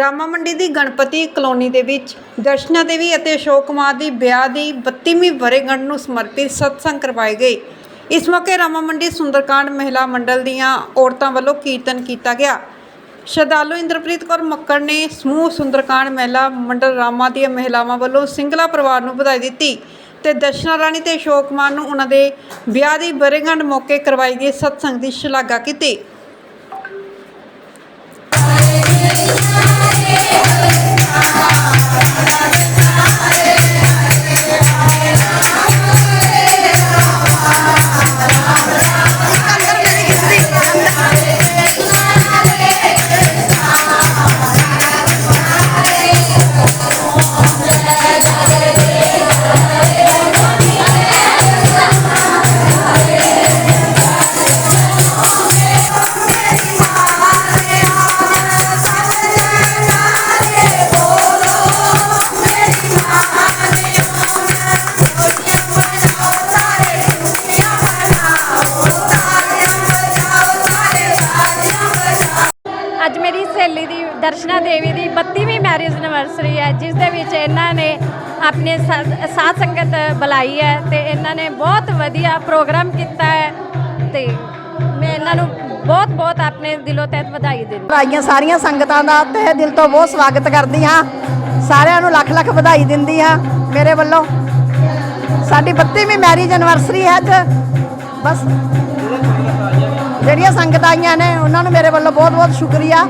ਰਾਮਾ ਮੰਡੀ ਦੀ Ganpati colony ਦੇ ਵਿੱਚ ਦਰਸ਼ਨਾ ਦੇਵੀ ਅਤੇ ਅਸ਼ੋਕ ਕੁਮਾਰ ਦੀ ਵਿਆਹ ਦੀ 32ਵੀਂ ਵਰ੍ਹੇਗੰਢ ਨੂੰ ਸਮਰਪਿਤ ਸਤਸੰਗ ਕਰਵਾਏ ਗਏ। ਇਸ ਮੌਕੇ ਰਾਮਾ ਮੰਡੀ ਸੁੰਦਰਕਾਂਡ ਮਹਿਲਾ ਮੰਡਲ ਦੀਆਂ ਔਰਤਾਂ ਵੱਲੋਂ ਕੀਰਤਨ ਕੀਤਾ ਗਿਆ। ਸ਼ਰਧਾਲੂ ਇੰਦਰਪ੍ਰੀਤ ਕੌਰ ਮੱਕੜ ਨੇ ਸਮੂਹ ਸੁੰਦਰਕਾਂਡ ਮਹਿਲਾ ਮੰਡਲ ਰਾਮਾ ਦੀਆਂ ਮਹਿਲਾਵਾਂ ਵੱਲੋਂ ਸਿੰਗਲਾ ਪਰਿਵਾਰ ਨੂੰ ਵਧਾਈ ਦਿੱਤੀ ਤੇ ਦਰਸ਼ਨਾ ਰਾਣੀ ਤੇ ਅਸ਼ੋਕ ਕੁਮਾਰ ਨੂੰ ਉਹਨਾਂ ਦੇ ਵਿਆਹ ਦੀ ਵਰ੍ਹੇਗੰਢ ਮੌਕੇ ਕਰਵਾਈ ਗਈ ਸਤਸੰਗ ਦੀ ਸ਼ਲਾਘਾ ਕੀਤੀ। ਅੱਜ ਮੇਰੀ ਸਹੇਲੀ ਦੀ, ਦਰਸ਼ਨਾ ਦੇਵੀ ਦੀ 32ਵੀਂ ਮੈਰਿਜ ਐਨਵਰਸਰੀ ਹੈ, ਜਿਸ ਦੇ ਵਿੱਚ ਇਹਨਾਂ ਨੇ ਆਪਣੇ ਸਾ- ਸੰਗਤ ਬੁਲਾਈ ਹੈ ਤੇ ਇਹਨਾਂ ਨੇ ਬਹੁਤ ਵਧੀਆ ਪ੍ਰੋਗਰਾਮ ਕੀਤਾ ਹੈ ਤੇ ਮੈਂ ਇਹਨਾਂ ਨੂੰ ਬਹੁਤ ਬਹੁਤ ਆਪਣੇ ਦਿਲੋਂ ਤਹਿ ਵਧਾਈ ਦਿੰਦੀ ਆਈਆਂ ਸਾਰੀਆਂ ਸੰਗਤਾਂ ਦਾ ਤਹਿ ਦਿਲ ਤੋਂ ਬਹੁਤ ਸਵਾਗਤ ਕਰਦੀ ਹਾਂ। ਸਾਰਿਆਂ ਨੂੰ ਲੱਖ ਲੱਖ ਵਧਾਈ ਦਿੰਦੀ ਹਾਂ ਮੇਰੇ ਵੱਲੋਂ। ਸਾਡੀ 32ਵੀਂ ਮੈਰਿਜ ਐਨਵਰਸਰੀ ਹੈ ਅੱਜ। ਬਸ। ਜਿਹੜੀਆਂ ਸੰਗਤਾਂ ਆਈਆਂ ਨੇ ਉਹਨਾਂ ਨੂੰ ਮੇਰੇ ਵੱਲੋਂ ਬਹੁਤ-ਬਹੁਤ ਸ਼ੁਕਰੀਆ।